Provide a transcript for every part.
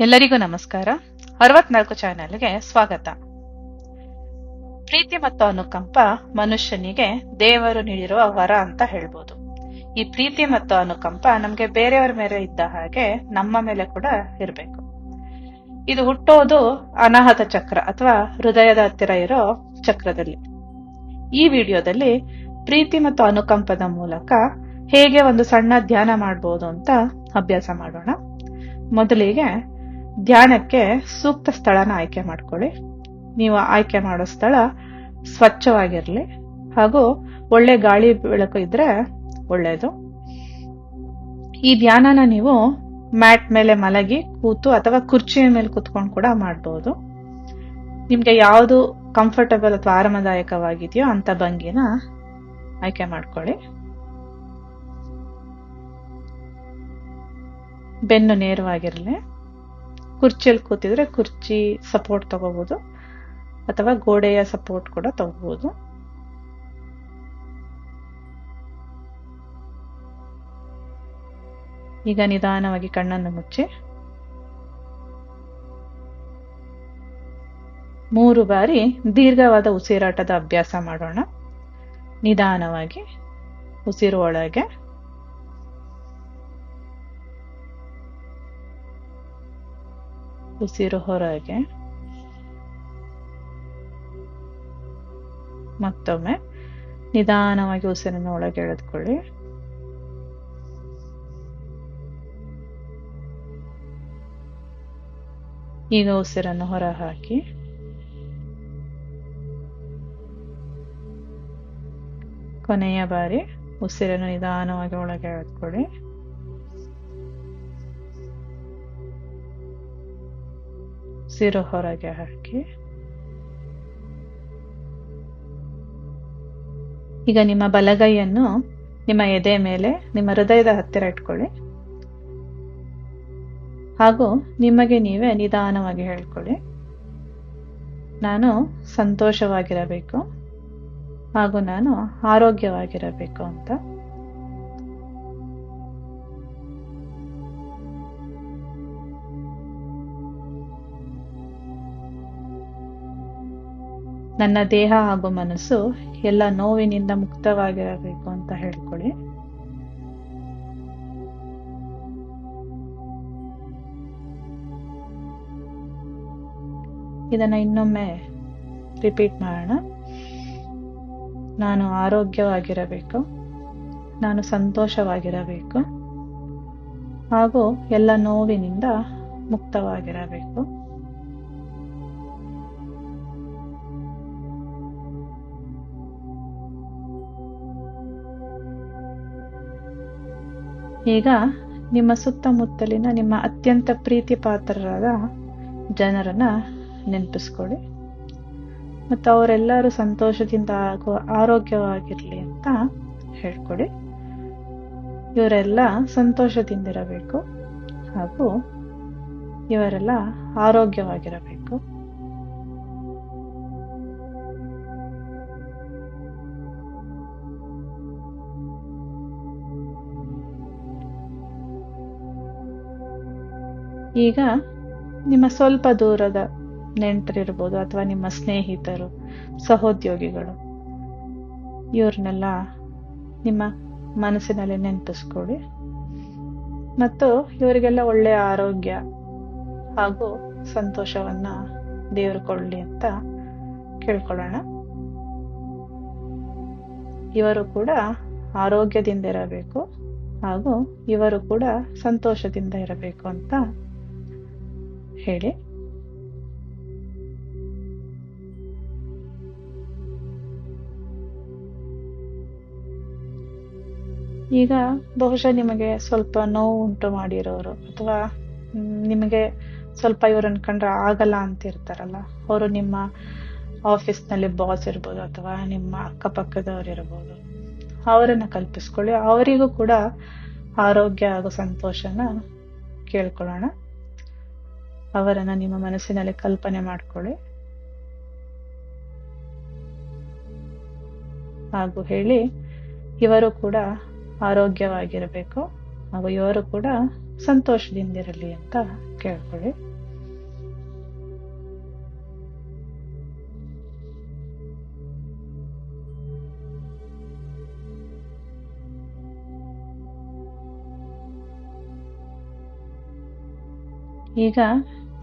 ಎಲ್ಲರಿಗೂ ನಮಸ್ಕಾರ. ಅರವತ್ನಾಲ್ಕು ಚಾನೆಲ್ಗೆ ಸ್ವಾಗತ. ಪ್ರೀತಿ ಮತ್ತು ಅನುಕಂಪ ಮನುಷ್ಯನಿಗೆ ದೇವರು ನೀಡಿರುವ ವರ ಅಂತ ಹೇಳ್ಬೋದು. ಈ ಪ್ರೀತಿ ಮತ್ತು ಅನುಕಂಪ ನಮ್ಗೆ ಬೇರೆಯವರ ಮೇಲೆ ಇದ್ದ ಹಾಗೆ ನಮ್ಮ ಮೇಲೆ ಕೂಡ ಇರಬೇಕು. ಇದು ಹುಟ್ಟೋದು ಅನಾಹತ ಚಕ್ರ ಅಥವಾ ಹೃದಯದ ಹತ್ತಿರ ಇರೋ ಚಕ್ರದಲ್ಲಿ. ಈ ವಿಡಿಯೋದಲ್ಲಿ ಪ್ರೀತಿ ಮತ್ತು ಅನುಕಂಪದ ಮೂಲಕ ಹೇಗೆ ಒಂದು ಸಣ್ಣ ಧ್ಯಾನ ಮಾಡಬಹುದು ಅಂತ ಅಭ್ಯಾಸ ಮಾಡೋಣ. ಮೊದಲಿಗೆ ಧ್ಯಾನಕ್ಕೆ ಸೂಕ್ತ ಸ್ಥಳನ ಆಯ್ಕೆ ಮಾಡ್ಕೊಳ್ಳಿ. ನೀವು ಆಯ್ಕೆ ಮಾಡೋ ಸ್ಥಳ ಸ್ವಚ್ಛವಾಗಿರಲಿ. ಹಾಗೂ ಒಳ್ಳೆ ಗಾಳಿ ಬೆಳಕು ಇದ್ರೆ ಒಳ್ಳೆಯದು ಈ ಧ್ಯಾನನ ನೀವು ಮ್ಯಾಟ್ ಮೇಲೆ ಮಲಗಿ ಕೂತು ಅಥವಾ ಕುರ್ಚಿಯ ಮೇಲೆ ಕೂತ್ಕೊಂಡು ಕೂಡ ಮಾಡಬಹುದು ನಿಮಗೆ ಯಾವುದು ಕಂಫರ್ಟಬಲ್ ಅಥವಾ ಆರಾಮದಾಯಕವಾಗಿದೆಯೋ ಅಂತ ಭಂಗಿನ ಆಯ್ಕೆ ಮಾಡ್ಕೊಳ್ಳಿ. ಬೆನ್ನು ನೇರವಾಗಿರಲಿ. ಕುರ್ಚಿಯಲ್ಲಿ ಕೂತಿದ್ರೆ ಕುರ್ಚಿ ಸಪೋರ್ಟ್ ತಗೋಬಹುದು ಅಥವಾ ಗೋಡೆಯ ಸಪೋರ್ಟ್ ಕೂಡ ತಗೋಬಹುದು ಈಗ ನಿಧಾನವಾಗಿ ಕಣ್ಣನ್ನು ಮುಚ್ಚಿ. ಮೂರು ಬಾರಿ ದೀರ್ಘವಾದ ಉಸಿರಾಟದ ಅಭ್ಯಾಸ ಮಾಡೋಣ. ನಿಧಾನವಾಗಿ ಉಸಿರು ಒಳಗೆ. ಉಸಿರು ಹೊರಗೆ. ಮತ್ತೊಮ್ಮೆ ನಿಧಾನವಾಗಿ ಉಸಿರನ್ನು ಒಳಗೆ ಎಳೆದುಕೊಳ್ಳಿ. ಈಗ ಉಸಿರನ್ನು ಹೊರ ಹಾಕಿ ಕೊನೆಯ ಬಾರಿ ಉಸಿರನ್ನು ನಿಧಾನವಾಗಿ ಒಳಗೆ ಎಳೆದುಕೊಳ್ಳಿ. ಉಸಿರು ಹೊರಗೆ ಹಾಕಿ. ಈಗ ನಿಮ್ಮ ಬಲಗೈಯನ್ನು ನಿಮ್ಮ ಎದೆ ಮೇಲೆ, ನಿಮ್ಮ ಹೃದಯದ ಹತ್ತಿರ ಇಟ್ಕೊಳ್ಳಿ. ಹಾಗೂ ನಿಮಗೆ ನೀವೇ ನಿಧಾನವಾಗಿ ಹೇಳ್ಕೊಳ್ಳಿ. ನಾನು ಸಂತೋಷವಾಗಿರಬೇಕು ಹಾಗೂ ನಾನು ಆರೋಗ್ಯವಾಗಿರಬೇಕು ಅಂತ. ನನ್ನ ದೇಹ ಹಾಗೂ ಮನಸ್ಸು ಎಲ್ಲ ನೋವಿನಿಂದ ಮುಕ್ತವಾಗಿರಬೇಕು ಅಂತ ಹೇಳ್ಕೊಳ್ಳಿ. ಇದನ್ನ ಇನ್ನೊಮ್ಮೆ ರಿಪೀಟ್ ಮಾಡೋಣ. ನಾನು ಆರೋಗ್ಯವಾಗಿರಬೇಕು. ನಾನು ಸಂತೋಷವಾಗಿರಬೇಕು. ಹಾಗೂ ಎಲ್ಲ ನೋವಿನಿಂದ ಮುಕ್ತವಾಗಿರಬೇಕು. ಈಗ ನಿಮ್ಮ ಸುತ್ತಮುತ್ತಲಿನ ನಿಮ್ಮ ಅತ್ಯಂತ ಪ್ರೀತಿ ಪಾತ್ರರಾದ ಜನರನ್ನ ನೆನಪಿಸ್ಕೊಳ್ಳಿ. ಮತ್ತು ಅವರೆಲ್ಲರೂ ಸಂತೋಷದಿಂದ ಹಾಗೂ ಆರೋಗ್ಯವಾಗಿರಲಿ ಅಂತ ಹೇಳ್ಕೊಡಿ. ಇವರೆಲ್ಲ ಸಂತೋಷದಿಂದಿರಬೇಕು ಹಾಗೂ ಇವರೆಲ್ಲ ಆರೋಗ್ಯವಾಗಿರಬೇಕು. ಈಗ ನಿಮ್ಮ ಸ್ವಲ್ಪ ದೂರದ ನೆಂಟರಿರ್ಬೋದು ಅಥವಾ ನಿಮ್ಮ ಸ್ನೇಹಿತರು, ಸಹೋದ್ಯೋಗಿಗಳು, ಇವ್ರನ್ನೆಲ್ಲ ನಿಮ್ಮ ಮನಸ್ಸಿನಲ್ಲಿ ನೆನಪಿಸ್ಕೊಳ್ಳಿ. ಮತ್ತು ಇವರಿಗೆಲ್ಲ ಒಳ್ಳೆಯ ಆರೋಗ್ಯ ಹಾಗೂ ಸಂತೋಷವನ್ನ ದೇವರು ಕೊಡಲಿ ಅಂತ ಕೇಳ್ಕೊಳ್ಳೋಣ. ಇವರು ಕೂಡ ಆರೋಗ್ಯದಿಂದ ಇರಬೇಕು ಹಾಗೂ ಇವರು ಕೂಡ ಸಂತೋಷದಿಂದ ಇರಬೇಕು ಅಂತ ಹೇಳಿ. ಈಗ ಬಹುಶಃ ನಿಮಗೆ ಸ್ವಲ್ಪ ನೋವು ಉಂಟು ಮಾಡಿರೋರು ಅಥವಾ ನಿಮಗೆ ಸ್ವಲ್ಪ ಇವ್ರನ್ನ ಕಂಡ್ರೆ ಆಗಲ್ಲ ಅಂತ ಇರ್ತಾರಲ್ಲ ಅವರು ನಿಮ್ಮ ಆಫೀಸ್ನಲ್ಲಿ ಬಾಸ್ ಇರ್ಬೋದು ಅಥವಾ ನಿಮ್ಮ ಅಕ್ಕಪಕ್ಕದವ್ರು ಇರ್ಬೋದು. ಅವರನ್ನ ಕಲ್ಪಿಸ್ಕೊಳ್ಳಿ. ಅವರಿಗೂ ಕೂಡ ಆರೋಗ್ಯ ಹಾಗೂ ಸಂತೋಷನ ಕೇಳ್ಕೊಳ್ಳೋಣ. ಅವರನ್ನ ನಿಮ್ಮ ಮನಸ್ಸಿನಲ್ಲಿ ಕಲ್ಪನೆ ಮಾಡ್ಕೊಳ್ಳಿ. ಹಾಗೂ ಹೇಳಿ, ಇವರು ಕೂಡ ಆರೋಗ್ಯವಾಗಿರಬೇಕು. ಹಾಗೂ ಇವರು ಕೂಡ ಸಂತೋಷದಿಂದಿರಲಿ ಅಂತ ಕೇಳ್ಕೊಳ್ಳಿ. ಈಗ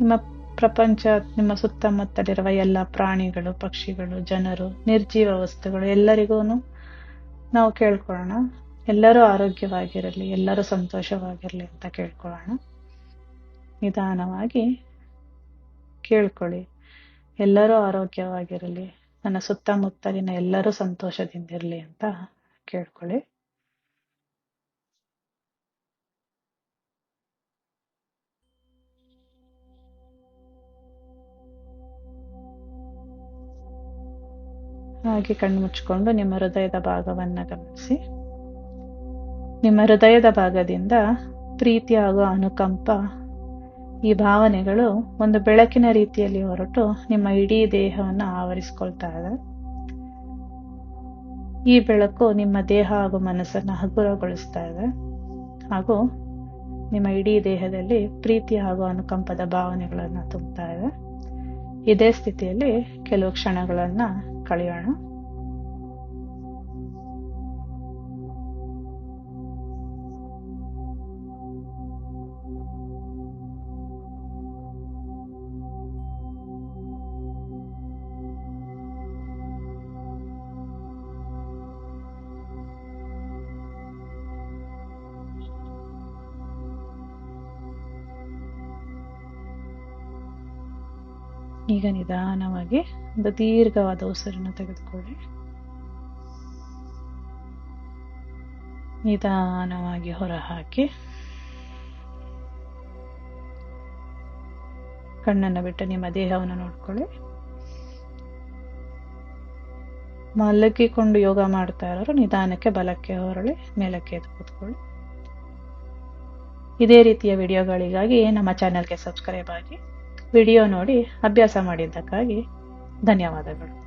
ನಿಮ್ಮ ಪ್ರಪಂಚ ನಿಮ್ಮ ಸುತ್ತಮುತ್ತಲಿರುವ ಎಲ್ಲ ಪ್ರಾಣಿಗಳು, ಪಕ್ಷಿಗಳು, ಜನರು, ನಿರ್ಜೀವ ವಸ್ತುಗಳು ಎಲ್ಲರಿಗೂ ನಾವು ಕೇಳ್ಕೊಳ್ಳೋಣ. ಎಲ್ಲರೂ ಆರೋಗ್ಯವಾಗಿರಲಿ, ಎಲ್ಲರೂ ಸಂತೋಷವಾಗಿರಲಿ ಅಂತ ಕೇಳ್ಕೊಳ್ಳೋಣ. ನಿಧಾನವಾಗಿ ಕೇಳ್ಕೊಳ್ಳಿ. ಎಲ್ಲರೂ ಆರೋಗ್ಯವಾಗಿರಲಿ, ನನ್ನ ಸುತ್ತಮುತ್ತಲಿನ ಎಲ್ಲರೂ ಸಂತೋಷದಿಂದಿರಲಿ ಅಂತ ಕೇಳ್ಕೊಳ್ಳಿ. ಹಾಗೆ ಕಣ್ಣು ಮುಚ್ಕೊಂಡು ನಿಮ್ಮ ಹೃದಯದ ಭಾಗವನ್ನ ಗಮನಿಸಿ. ನಿಮ್ಮ ಹೃದಯದ ಭಾಗದಿಂದ ಪ್ರೀತಿ ಹಾಗೂ ಅನುಕಂಪ ಈ ಭಾವನೆಗಳು ಒಂದು ಬೆಳಕಿನ ರೀತಿಯಲ್ಲಿ ಹೊರಟು ನಿಮ್ಮ ಇಡೀ ದೇಹವನ್ನು ಆವರಿಸ್ಕೊಳ್ತಾ ಇದೆ. ಈ ಬೆಳಕು ನಿಮ್ಮ ದೇಹ ಹಾಗೂ ಮನಸ್ಸನ್ನ ಹಗುರಗೊಳಿಸ್ತಾ ಇದೆ. ಹಾಗೂ ನಿಮ್ಮ ಇಡೀ ದೇಹದಲ್ಲಿ ಪ್ರೀತಿ ಹಾಗೂ ಅನುಕಂಪದ ಭಾವನೆಗಳನ್ನು ತುಂಬುತ್ತಾ ಇದೆ. ಇದೇ ಸ್ಥಿತಿಯಲ್ಲಿ ಕೆಲವು ಕ್ಷಣಗಳನ್ನ കളിയാണ് ಈಗ ನಿಧಾನವಾಗಿ ಒಂದು ದೀರ್ಘವಾದ ಉಸಿರನ್ನು ತೆಗೆದುಕೊಳ್ಳಿ. ನಿಧಾನವಾಗಿ ಹೊರಹಾಕಿ. ಕಣ್ಣನ್ನು ಬಿಟ್ಟು ನಿಮ್ಮ ದೇಹವನ್ನು ನೋಡ್ಕೊಳ್ಳಿ. ಮಲಗಿಕೊಂಡು ಯೋಗ ಮಾಡ್ತಾ ಇರೋರು ನಿಧಾನಕ್ಕೆ ಬಲಕ್ಕೆ ಹೊರಳಿ, ಮೇಲಕ್ಕೆ ಎದ್ದು ಕೂತ್ಕೊಳ್ಳಿ. ಇದೇ ರೀತಿಯ ವಿಡಿಯೋಗಳಿಗಾಗಿ ನಮ್ಮ ಚಾನೆಲ್ಗೆ ಸಬ್ಸ್ಕ್ರೈಬ್ ಆಗಿ. ವಿಡಿಯೋ ನೋಡಿ ಅಭ್ಯಾಸ ಮಾಡಿದ್ದಕ್ಕಾಗಿ ಧನ್ಯವಾದಗಳು.